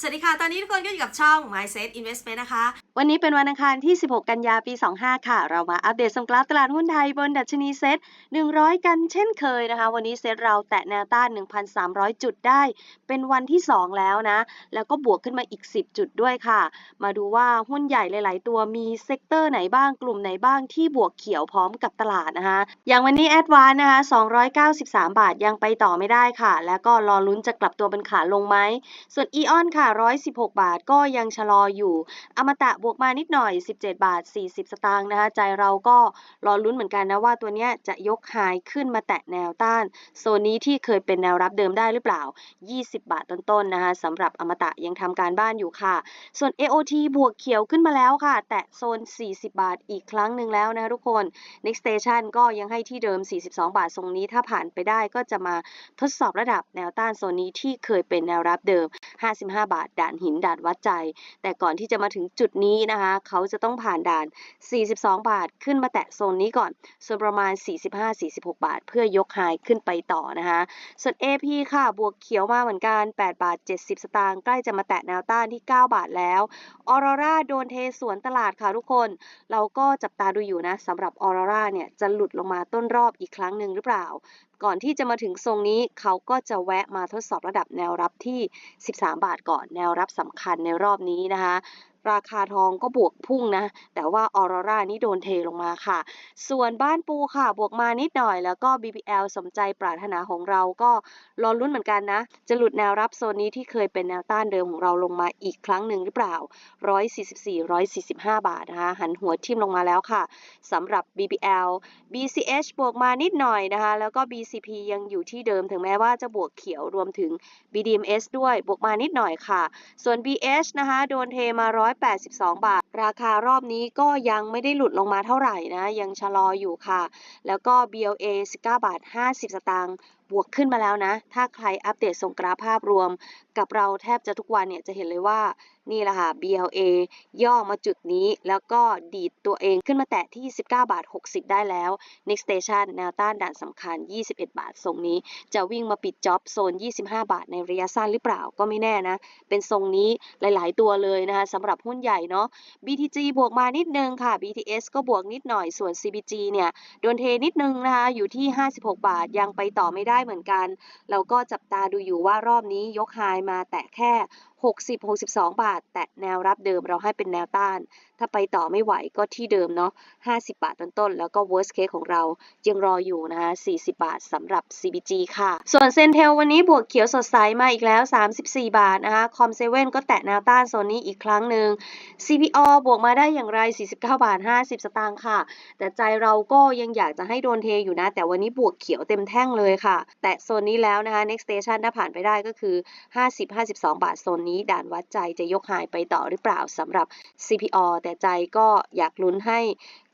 สวัสดีค่ะ ตอนนี้ทุกคนก็อยู่กับช่อง Mindset Investment นะคะ วันนี้เป็นวันอังคารที่ 16 กันยาปี 25 ค่ะ เรามาอัปเดตสงกราฟตลาดหุ้นไทยบนดัชนีเซ็ต100 กันเช่นเคยนะคะ วันนี้เซ็ตเราแตะแนวต้าน 1,300 จุดได้ เป็นวันที่ 2 แล้วนะ แล้วก็บวกขึ้นมาอีก 10 จุดด้วยค่ะ มาดูว่าหุ้นใหญ่หลาย ๆ ตัวมีเซกเตอร์ไหนบ้าง กลุ่มไหนบ้างที่บวกเขียวพร้อมกับตลาดนะคะ อย่างวันนี้แอดวานนะคะ 293 บาทยังไปต่อไม่ได้ค่ะ แล้วก็รอลุ้นจะกลับตัวเป็นขาลงไหมส่วนอีออนค่ะ116 บาทก็ยังชะลออยู่ อมตะบวกมานิดหน่อย 17 บาท 40 สตางค์นะคะ ใจเราก็รอลุ้นเหมือนกันนะว่าตัวเนี้ยจะยกไฮขึ้นมาแตะแนวต้าน โซนนี้ที่เคยเป็นแนวรับเดิมได้หรือเปล่า 20 บาทต้นๆนะคะสำหรับอมตะยังทำการบ้านอยู่ค่ะ ส่วน AOT บวกเขียวขึ้นมาแล้วค่ะ แตะโซน 40 บาทอีกครั้งหนึ่งแล้วนะคะทุกคน Next Station ก็ยังให้ที่เดิม 42 บาททรงนี้ถ้าผ่านไปได้ก็จะมาทดสอบระดับแนวต้านโซนนี้ที่เคยเป็นแนวรับเดิม 55 บาทด่านหินด่านวัดใจ แต่ก่อนที่จะมาถึงจุดนี้นะคะ เขาจะต้องผ่านด่าน 42 บาทขึ้นมาแตะโซนนี้ก่อนส่วนประมาณ 45-46 บาท เพื่อยกไฮขึ้นไปต่อนะคะส่วน AP ค่ะบวกเขียวมาเหมือนกัน 8 บาท 70 สตางค์ใกล้จะมาแตะแนวต้านที่ 9 บาทแล้วออโรราโดนเทสวนตลาดค่ะทุกคน เราก็จับตาดูอยู่นะสำหรับออโรราเนี่ยจะหลุดลงมาต้นรอบอีกครั้งหนึ่งหรือเปล่า ก่อนที่จะมาถึงทรงนี้เขาก็จะแวะมาทดสอบระดับแนวรับที่ 13 บาทก่อนแนวรับสำคัญในรอบนี้นะคะ ราคาทองก็บวกพุ่งนะ แต่ว่าออโรรานี่โดนเทลงมาค่ะ ส่วนบ้านปูค่ะ บวกมานิดหน่อย แล้วก็ BBL สมใจปรารถนาของเราก็รอลุ้นเหมือนกันนะ จะหลุดแนวรับโซนนี้ที่เคยเป็นแนวต้านเดิมของเราลงมาอีกครั้งหนึ่งหรือเปล่า 144 145 บาทนะคะหันหัวทิ่มลงมาแล้วค่ะสำหรับ BBL BCH บวกมานิดหน่อยนะคะ แล้วก็ BCP ยังอยู่ที่เดิมถึงแม้ว่าจะบวกเขียวรวมถึง BDMs ด้วยบวกมานิดหน่อยค่ะ ส่วน BH นะคะโดนเทมา182 บาท ราคารอบนี้ก็ยังไม่ได้หลุดลงมาเท่าไหร่นะ ยังชะลออยู่ค่ะ แล้วก็ BLA 19 บาท 50 สตางค์ บวกขึ้นมาแล้วนะ ถ้าใครอัปเดตส่งกราฟภาพรวม กับเราแทบจะทุกวันเนี่ยจะเห็นเลยว่านี่แหละค่ะ BLA ย่อมาจุดนี้แล้วก็ดีดตัวเองขึ้นมาแตะที่ 19 บาท 60 ได้แล้ว Next Station แนวต้านด่านสำคัญ 21 บาททรงนี้ จะวิ่งมาปิดจ็อบโซน 25 บาทในระยะสั้นหรือเปล่าก็ไม่แน่นะ เป็นทรงนี้หลายๆ ตัวเลยนะคะสำหรับหุ้นใหญ่เนาะ BTG บวกมานิดนึงค่ะ BTS ก็บวกนิดหน่อยส่วน CBG เนี่ยโดนเทนิดนึงนะคะอยู่ที่ 56 บาทยังไปต่อไม่ได้ได้เหมือนกัน เราก็จับตาดูอยู่ว่ารอบนี้ยกไฮมาแต่แค่60 62 บาท แตะแนวรับเดิมเราให้เป็นแนวต้าน ถ้าไปต่อไม่ไหวก็ที่เดิมเนาะ 50 บาทต้นๆแล้วก็ worst case ของเรายังรออยู่นะคะ40 บาทสำหรับ CBG ค่ะ ส่วนเซนเทลวันนี้บวกเขียวสดใสมาอีกแล้ว 34 บาทนะคะ คอมเซเว่นก็แตะแนวต้านโซนนี้อีกครั้งหนึ่ง CPO บวกมาได้อย่างไร 49 บาท 50 สตางค์ค่ะ แต่ใจเราก็ยังอยากจะให้โดนเทอยู่นะ แต่วันนี้บวกเขียวเต็มแท่งเลยค่ะ แตะโซนนี้แล้วนะคะ next station ถ้าผ่านไปได้ก็คือ 50-52 บาทโซนนี้ด่านวัดใจจะยกหายไปต่อหรือเปล่าสำหรับ CPO แต่ใจก็อยากลุ้นให้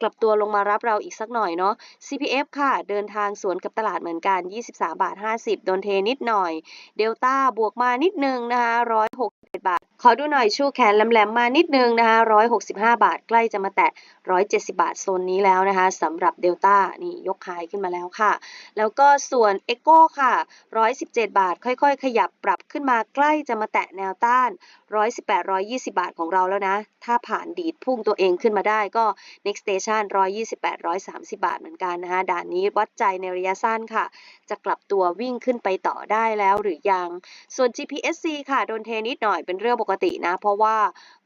กลับตัวลงมารับเราอีกสักหน่อยเนาะ CPF ค่ะ เดินทางสวนกับตลาดเหมือนกัน 23 บาท 50 โดนเทนิดหน่อย เดลต้าบวกมานิดนึงนะคะ106 ขอดูหน่อยชูแขนแหลมๆมานิดนึงนะคะ165 บาท ใกล้จะมาแตะ 170 บาทโซนนี้แล้วนะคะสำหรับเดลต้านี่ยกขายขึ้นมาแล้วค่ะ แล้วก็ส่วน e c o ค่ะ 117 บาท ค่อยๆ ขยับปรับขึ้นมาใกล้จะมาแตะแนวต้าน 118 120 บาทของเราแล้วนะ ถ้าผ่านดีดพุ่งตัวเองขึ้นมาได้ก็ next station 128 130 บาทเหมือนกันนะคะด่านนี้วัดใจในระยะสั้นค่ะ จะกลับตัววิ่งขึ้นไปต่อได้แล้วหรือยัง ส่วน GPSC ค่ะโดนเทนิดหน่อยเป็นเรื่องปกตินะ เพราะว่า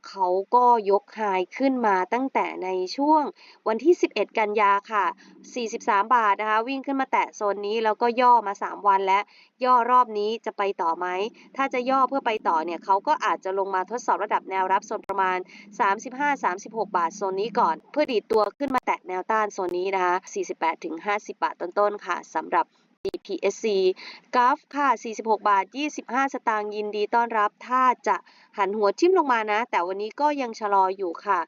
เขาก็ยกไฮขึ้นมาตั้งแต่ในช่วงวันที่ 11 กันยาค่ะ 43 บาทนะคะ วิ่งขึ้นมาแตะโซนนี้แล้วก็ย่อมา 3 วันและย่อรอบนี้จะไปต่อไหม ถ้าจะย่อเพื่อไปต่อเนี่ยเขาก็อาจจะลงมาทดสอบระดับแนวรับโซนประมาณ 35-36 บาทโซนนี้ก่อน เพื่อดีดตัวขึ้นมาแตะแนวต้านโซนนี้นะคะ 48-50 บาทต้นๆค่ะสำหรับ BPSC กราฟค่ะ 46 บาท 25 สตางค์ยินดีต้อนรับ ถ้าจะหันหัวทิ่มลงมานะ แต่วันนี้ก็ยังชะลออยู่ค่ะ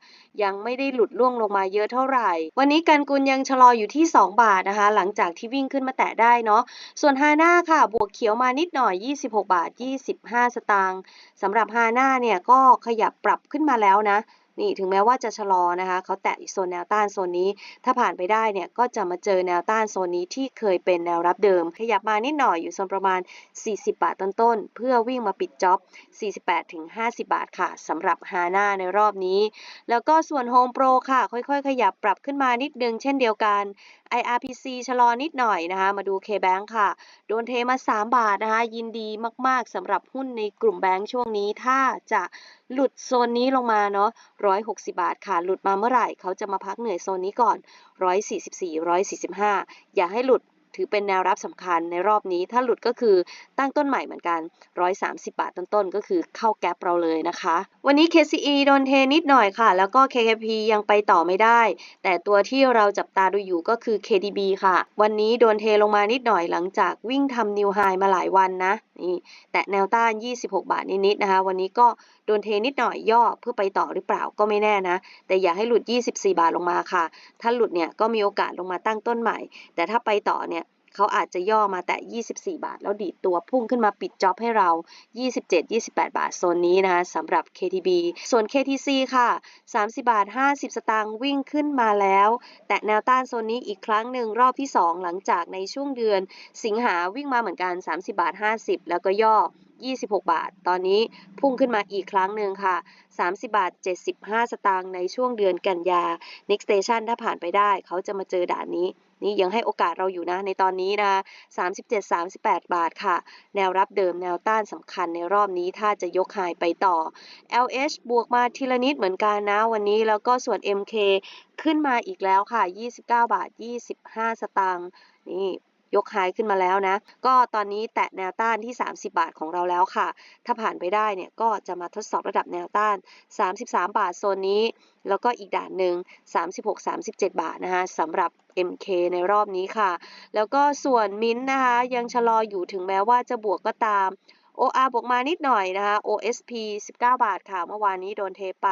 ยังไม่ได้หลุดล่วงลงมาเยอะเท่าไหร่ วันนี้การกุลยังชะลออยู่ที่ 2 บาทนะคะ หลังจากที่วิ่งขึ้นมาแตะได้เนาะ ส่วนฮาน่าค่ะ บวกเขียวมานิดหน่อย 26 บาท 25 สตางค์สำหรับฮาน่าเนี่ยก็ขยับปรับขึ้นมาแล้วนะ นี่ถึงแม้ว่าจะชะลอนะคะเขาแตะโซนแนวต้านโซนนี้ ถ้าผ่านไปได้เนี่ยก็จะมาเจอแนวต้านโซนนี้ที่เคยเป็นแนวรับเดิม ขยับมานิดหน่อยอยู่โซนประมาณ 40 บาทต้นๆเพื่อวิ่งมาปิดจ็อบ 48-50 บาทค่ะสำหรับฮาน่าในรอบนี้ แล้วก็ส่วน Home Pro ค่ะ ค่อยๆ ขยับปรับขึ้นมานิดนึงเช่นเดียวกัน IRPC ชะลอนิดหน่อยนะคะ มาดู KBank ค่ะ โดนเทมา 3 บาทนะคะ ยินดีมากๆสำหรับหุ้นในกลุ่มแบงค์ช่วงนี้ ถ้าจะหลุดโซนนี้ลงมาเนาะ160 บาทค่ะ หลุดมาเมื่อไหร่ เขาจะมาพักเหนื่อยโซนนี้ก่อน 144 145 อย่าให้หลุด ถือเป็นแนวรับสำคัญในรอบนี้ ถ้าหลุดก็คือตั้งต้นใหม่เหมือนกัน 130 บาทต้นๆ ก็คือเข้าแก๊ปเราเลยนะคะ วันนี้ KCE โดนเทนิดหน่อยค่ะ แล้วก็ KKP ยังไปต่อไม่ได้ แต่ตัวที่เราจับตาดูอยู่ก็คือ KDB ค่ะ วันนี้โดนเทลงมานิดหน่อยหลังจากวิ่งทำนิวไฮมาหลายวันนะนี่แตะแนวต้าน 26 บาทนิดๆนะคะ วันนี้ก็โดนเทนิดหน่อยย่อเพื่อไปต่อหรือเปล่าก็ไม่แน่นะ แต่อย่าให้หลุด 24 บาทลงมาค่ะ ถ้าหลุดเนี่ยก็มีโอกาสลงมาตั้งต้นใหม่ แต่ถ้าไปต่อเนี่ย เขาอาจจะย่อมาแต่ 24 บาท แล้วดีดตัวพุ่งขึ้นมาปิดจ็อบให้เรา 27-28 บาทโซนนี้นะคะสำหรับ KTB ส่วน KTC ค่ะ 30 บาท 50 สตางค์วิ่งขึ้นมาแล้ว แตะแนวต้านโซนนี้อีกครั้งหนึ่งรอบที่ 2 หลังจากในช่วงเดือน สิงหาวิ่งมาเหมือนกัน 30 บาท 50 แล้วก็ย่อ26 บาท ตอนนี้พุ่งขึ้นมาอีกครั้งหนึ่งค่ะ 30 บาท 75 สตางค์ในช่วงเดือนกันยา next station ถ้าผ่านไปได้ เขาจะมาเจอด่านนี้ นี่ยังให้โอกาสเราอยู่นะในตอนนี้นะ37-38 บาทค่ะ แนวรับเดิมแนวต้านสำคัญในรอบนี้ถ้าจะยกหายไปต่อ LH บวกมาทีละนิดเหมือนกันนะวันนี้แล้วก็ส่วน MK ขึ้นมาอีกแล้วค่ะ 29 บาท 25 สตางค์นี่ ยกไฮขึ้นมาแล้วนะ ก็ตอนนี้แตะแนวต้านที่ 30 บาทของเราแล้วค่ะ ถ้าผ่านไปได้เนี่ยก็จะมาทดสอบระดับแนวต้าน 33 บาทโซนนี้ แล้วก็อีกด่านหนึ่ง36-37 บาทนะคะสำหรับ MK ในรอบนี้ค่ะ แล้วก็ส่วนมิ้นท์นะคะยังชะลออยู่ถึงแม้ว่าจะบวกก็ตาม OR บวกมานิดหน่อยนะคะ OSP 19 บาทค่ะ เมื่อวานนี้โดนเทไป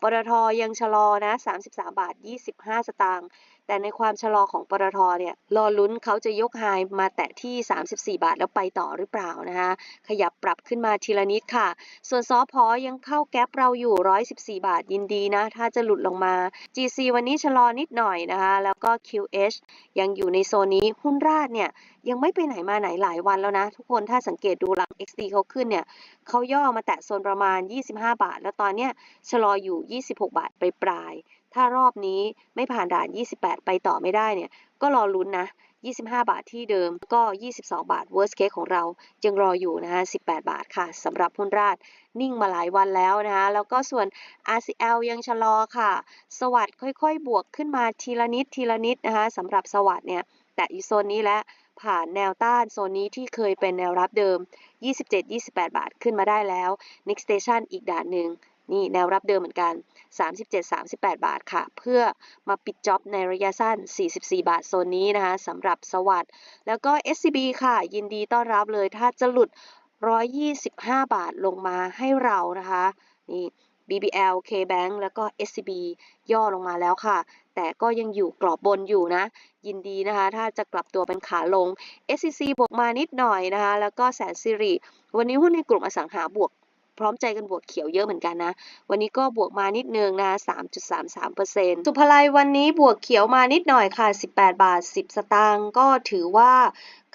ปตทยังชะลอนะ 33 บาท 25 สตางค์ แต่ในความชะลอของปตทเนี่ย รอลุ้นเขาจะยกไฮมาแตะที่ 34 บาทแล้วไปต่อหรือเปล่านะคะ ขยับปรับขึ้นมาทีละนิดค่ะ ส่วนซอพอยังเข้าแก๊ปเราอยู่ 114 บาทยินดีนะ ถ้าจะหลุดลงมา GC วันนี้ชะลอนิดหน่อยนะคะ แล้วก็ QH ยังอยู่ในโซนนี้ หุ้นราดเนี่ยยังไม่ไปไหนมาไหนหลายวันแล้วนะ ทุกคนถ้าสังเกตดูหลัง XD เขาขึ้นเนี่ยเขาย่อมาแตะโซนประมาณ 25 บาท แล้วตอนเนี้ยชะลออยู่ 26 บาทไปปลายๆถ้ารอบนี้ไม่ผ่านด่าน 28 ไปต่อไม่ได้เนี่ยก็รอลุ้นนะ25 บาทที่เดิมก็ 22 บาท worst case ของเรายังรออยู่นะคะ18 บาทค่ะสำหรับหุ้นราดนิ่งมาหลายวันแล้วนะคะแล้วก็ส่วน RCL ยังชะลอค่ะ สวัสด์ค่อยๆ บวกขึ้นมาทีละนิดทีละนิดนะคะสำหรับสวัสด์เนี่ยแต่อยู่โซนนี้แล้ว ผ่านแนวต้านโซนนี้ที่เคยเป็นแนวรับเดิม 27-28 บาทขึ้นมาได้แล้ว next station อีกด่านหนึ่งนี่แนวรับเดิมเหมือนกัน 37-38 บาทค่ะ เพื่อมาปิดจ็อบในระยะสั้น 44 บาทโซนนี้นะคะสำหรับสวัสด์แล้วก็ SCB ค่ะ ยินดีต้อนรับเลย ถ้าจะหลุด 125 บาทลงมาให้เรานะคะ นี่ BBL KBank แล้วก็ SCB ย่อลงมาแล้วค่ะ แต่ก็ยังอยู่กรอบบนอยู่นะ ยินดีนะคะ ถ้าจะกลับตัวเป็นขาลง SCC บวกมานิดหน่อยนะคะ แล้วก็แสนสิริ วันนี้หุ้นในกลุ่มอสังหาบวกพร้อมใจกันบวกเขียวเยอะเหมือนกันนะ วันนี้ก็บวกมานิดนึงนะ3.33%สุภไลวันนี้บวกเขียวมานิดหน่อยค่ะ 18 บาท 10 สตางค์ ก็ถือว่า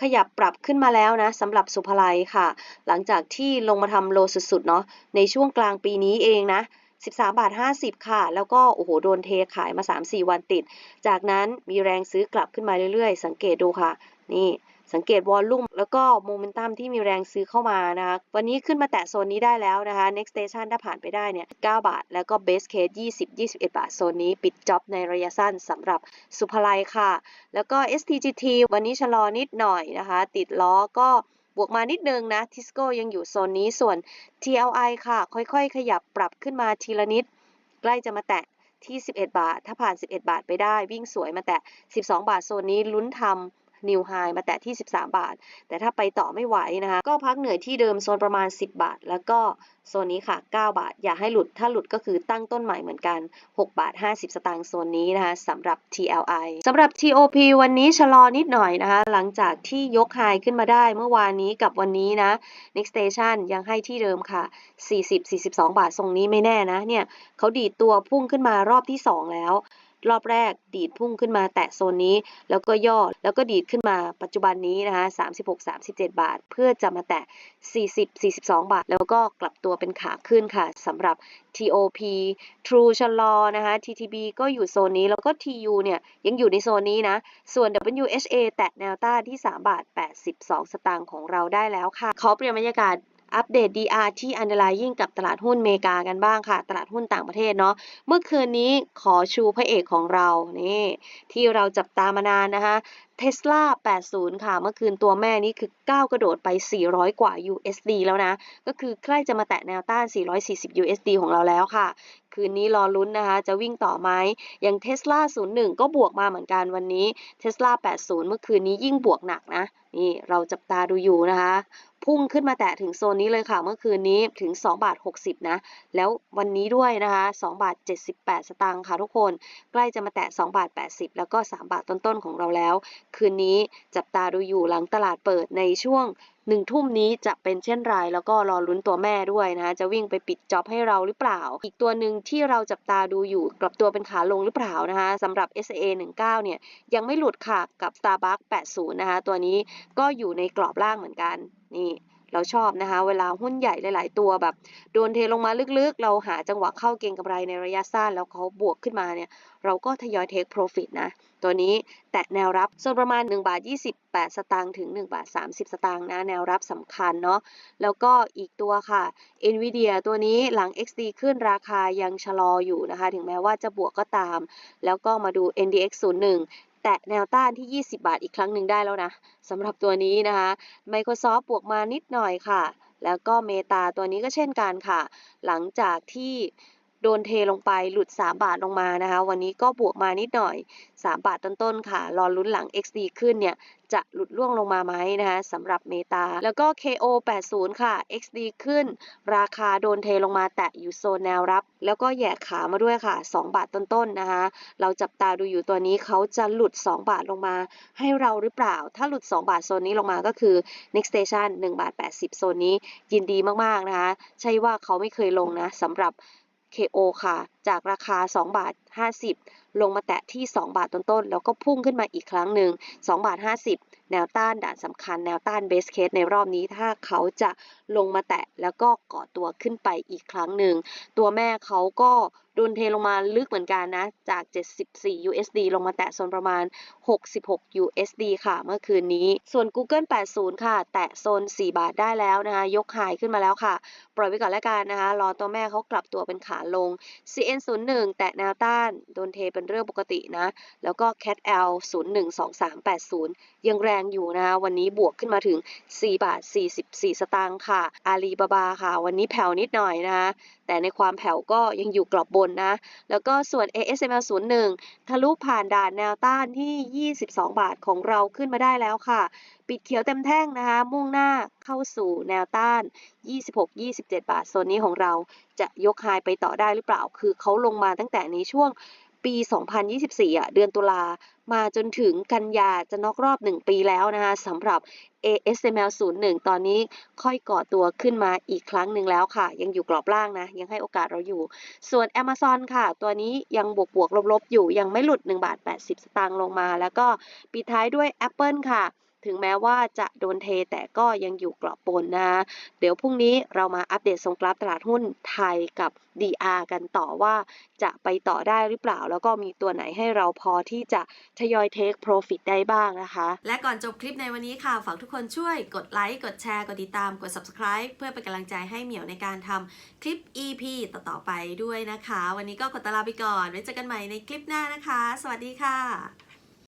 ขยับปรับขึ้นมาแล้วนะสำหรับสุภไลค่ะ หลังจากที่ลงมาทำโลสุดๆเนาะ ในช่วงกลางปีนี้เองนะ 13บาท50 ค่ะ แล้วก็โอ้โหโดนเทขายมา 3-4 วันติด จากนั้นมีแรงซื้อกลับขึ้นมาเรื่อยๆ สังเกตดูค่ะ นี่สังเกตวอลลุ่มแล้วก็โมเมนตัมที่มีแรงซื้อเข้ามานะคะวันนี้ขึ้นมาแตะโซนนี้ได้แล้วนะคะ next station ถ้าผ่านไปได้เนี่ย 9 บาท แล้วก็ base case 20 21 บาท โซนนี้ปิดจ็อบในระยะสั้นสำหรับสุภไลค่ะ แล้วก็ STGT วันนี้ชะลอนิดหน่อยนะคะ ติดล้อก็ บวกมานิดนึงนะทิสโก้ยังอยู่โซนนี้ส่วน TLI ค่ะ ค่อยๆ ขยับปรับขึ้นมาทีละนิด ใกล้จะมาแตะที่ 11 บาท ถ้าผ่าน 11 บาทไปได้ วิ่งสวยมาแตะ 12 บาทโซนนี้ลุ้นทำ นิวไฮมาแตะที่ 13 บาท แต่ถ้าไปต่อไม่ไหวนะคะ ก็พักเหนื่อยที่เดิมโซนประมาณ 10 บาท แล้วก็โซนนี้ค่ะ 9 บาท อย่าให้หลุด ถ้าหลุดก็คือตั้งต้นใหม่เหมือนกัน 6 บาท 50 สตางค์โซนนี้นะคะสำหรับ TLI สำหรับ TOP วันนี้ชะลอนิดหน่อยนะคะ หลังจากที่ยกไฮขึ้นมาได้เมื่อวานนี้กับวันนี้นะ Next Station ยังให้ที่เดิมค่ะ 40-42 บาททรงนี้ไม่แน่นะ เนี่ยเขาดีดตัวพุ่งขึ้นมารอบที่ 2 แล้ว รอบแรกดีดพุ่งขึ้นมาแตะโซนนี้ แล้วก็ย่อแล้วก็ดีดขึ้นมาปัจจุบันนี้นะคะ36-37 บาท เพื่อจะมาแตะ 40-42 บาท แล้วก็กลับตัวเป็นขาขึ้นค่ะสำหรับ TOP True ชะลอนะคะ TTB ก็อยู่โซนนี้ แล้วก็ TU เนี่ยยังอยู่ในโซนนี้นะ ส่วน WHA แตะแนวต้านที่ 3 บาท 82 สตางค์ของเราได้แล้วค่ะ ขอเปลี่ยนบรรยากาศ อัปเดต DR ที่ underlying กับตลาดหุ้นเมกากันบ้างค่ะ ตลาดหุ้นต่างประเทศเนาะเมื่อคืนนี้ขอชูพระเอกของเรานี่ที่เราจับตามานานนะคะเท sla 80 ค่ะ เมื่อคืนตัวแม่นี่คือก้าวกระโดดไป 400 กว่า USD แล้วนะ ก็คือใกล้จะมาแตะแนวต้าน 440 USD ของเราแล้วค่ะ คืนนี้รอลุ้นนะคะ จะวิ่งต่อไหมอย่าง Tesla 01 ก็บวกมาเหมือนกันวันนี้ Tesla 80 เมื่อคืนนี้ยิ่งบวกหนักนะ นี่เราจับตาดูอยู่นะคะ พุ่งขึ้นมาแตะถึงโซนนี้เลยค่ะ เมื่อคืนนี้ถึง 2 บาท 60 นะ แล้ววันนี้ด้วยนะคะ2บาท 78 สตางค์ค่ะทุกคน ใกล้จะมาแตะ2บาท 80 แล้วก็ 3 บาทต้นๆของเราแล้ว คืนนี้จับตาดูอยู่หลังตลาดเปิดในช่วง หนึ่งทุ่มนี้จะเป็นเช่นไรแล้วก็รอลุ้นตัวแม่ด้วยนะคะจะวิ่งไปปิดจ็อบให้เราหรือเปล่า อีกตัวหนึ่งที่เราจับตาดูอยู่กลับตัวเป็นขาลงหรือเปล่านะคะสำหรับ SA 19เนี่ยยังไม่หลุดค่ะกับ Starbucks 80นะคะตัวนี้ก็อยู่ในกรอบล่างเหมือนกันนี่ เราชอบนะคะ เวลาหุ้นใหญ่หลาย ๆ ตัวแบบโดนเทลงมาลึก ๆ เราหาจังหวะเข้าเก็งกำไรในระยะสั้น แล้วเขาบวกขึ้นมาเนี่ย เราก็ทยอยเทคโปรฟิตนะ ตัวนี้แตะแนวรับโซนประมาณ1บาท28 สตางค์ถึง1บาท30 สตางค์นะ แนวรับสำคัญเนาะ แล้วก็อีกตัวค่ะ NVIDIA ตัวนี้หลัง XD ขึ้นราคายังชะลออยู่นะคะ ถึงแม้ว่าจะบวกก็ตาม แล้วก็มาดู NDX 01 แตะแนวต้านที่ 20 บาทอีกครั้งหนึ่งได้แล้วนะสำหรับตัวนี้นะคะ Microsoft บวกมานิดหน่อยค่ะ แล้วก็เมตาตัวนี้ก็เช่นกันค่ะ หลังจากที่ โดนเทลงไปหลุด 3 บาทลงมานะคะ วันนี้ก็บวกมานิดหน่อย 3 บาทต้นๆค่ะ รอลุ้นหลัง XD ขึ้นเนี่ยจะหลุดล่วงลงมาไหมนะคะสำหรับเมตา แล้วก็ KO 80 ค่ะ XD ขึ้น ราคาโดนเทลงมาแตะอยู่โซนแนวรับ แล้วก็แย่ขามาด้วยค่ะ 2 บาทต้นๆนะคะ เราจับตาดูอยู่ตัวนี้เขาจะหลุด 2 บาทลงมา ให้เราหรือเปล่า ถ้าหลุด 2 บาทโซนนี้ลงมาก็คือ next station 1 บาท 80 โซนนี้ยินดีมากๆนะคะ ใช่ว่าเขาไม่เคยลงนะสำหรับ KO ค่ะ จากราคา 2 บาท 50 ลงมาแตะที่ 2 บาทต้นๆ แล้วก็พุ่งขึ้นมาอีกครั้งหนึ่ง2บาท 50 แนวต้านด่านสำคัญ แนวต้านเบสเคสในรอบนี้ถ้าเขาจะลงมาแตะแล้วก็ก่อตัวขึ้นไปอีกครั้งหนึ่ง ตัวแม่เขาก็โดนเทลงมาลึกเหมือนกันนะ จาก 74 USD ลงมาแตะโซนประมาณ 66 USD ค่ะ เมื่อคืนนี้ ส่วน Google 80 ค่ะ แตะโซน 4 บาทได้แล้วนะคะ ยกหายขึ้นมาแล้วค่ะ ปล่อยไว้ก่อนแล้วกันนะคะ รอตัวแม่เขากลับตัวเป็นขาลง c 01 แตะแนวต้าน โดนเทเป็นเรื่องปกตินะ แล้วก็ Cat L 012380 ยังแรงอยู่นะคะวันนี้บวกขึ้นมาถึง 4 บาท 44 สตางค์ค่ะ อาลีบาบาค่ะ วันนี้แผ่วนิดหน่อยนะคะแต่ในความแผ่วก็ยังอยู่กรอบบนนะ แล้วก็ส่วน ASML 01ทะลุผ่านด่านแนวต้านที่ 22 บาทของเราขึ้นมาได้แล้วค่ะปิดเขียวเต็มแท่งนะคะ มุ่งหน้าเข้าสู่แนวต้าน 26-27 บาทโซนนี้ของเราจะยกไฮไปต่อได้หรือเปล่า คือเขาลงมาตั้งแต่ในช่วงปี 2024อะเดือนตุลา มาจนถึงกันยาจะนอกรอบ 1 ปีแล้วนะคะสำหรับ ASML 01 ตอนนี้ค่อยก่อตัวขึ้นมาอีกครั้งหนึ่งแล้วค่ะ ยังอยู่กรอบล่างนะ ยังให้โอกาสเราอยู่ ส่วน Amazon ค่ะ ตัวนี้ยังบวกบวกลบลบๆอยู่ยังไม่หลุด 1 บาท 80 สตางค์ลงมา แล้วก็ปิดท้ายด้วย Apple ค่ะ ถึงแม้ว่าจะโดนเทแต่ก็ยังอยู่กรอบบนนะเดี๋ยวพรุ่งนี้เรามาอัปเดตทรงกราฟตลาดหุ้นไทยกับ DR กันต่อว่าจะไปต่อได้หรือเปล่า แล้วก็มีตัวไหนให้เราพอที่จะทยอยเทคโปรฟิตได้บ้างนะคะ และก่อนจบคลิปในวันนี้ค่ะ ฝากทุกคนช่วยกดไลค์ กดแชร์ กดติดตาม กด subscribe เพื่อเป็นกำลังใจให้เหมียวในการทำคลิป EP ต่อๆไปด้วยนะคะ วันนี้ก็ขอตลาไปก่อน ไว้เจอกันใหม่ในคลิปหน้านะคะ สวัสดีค่ะ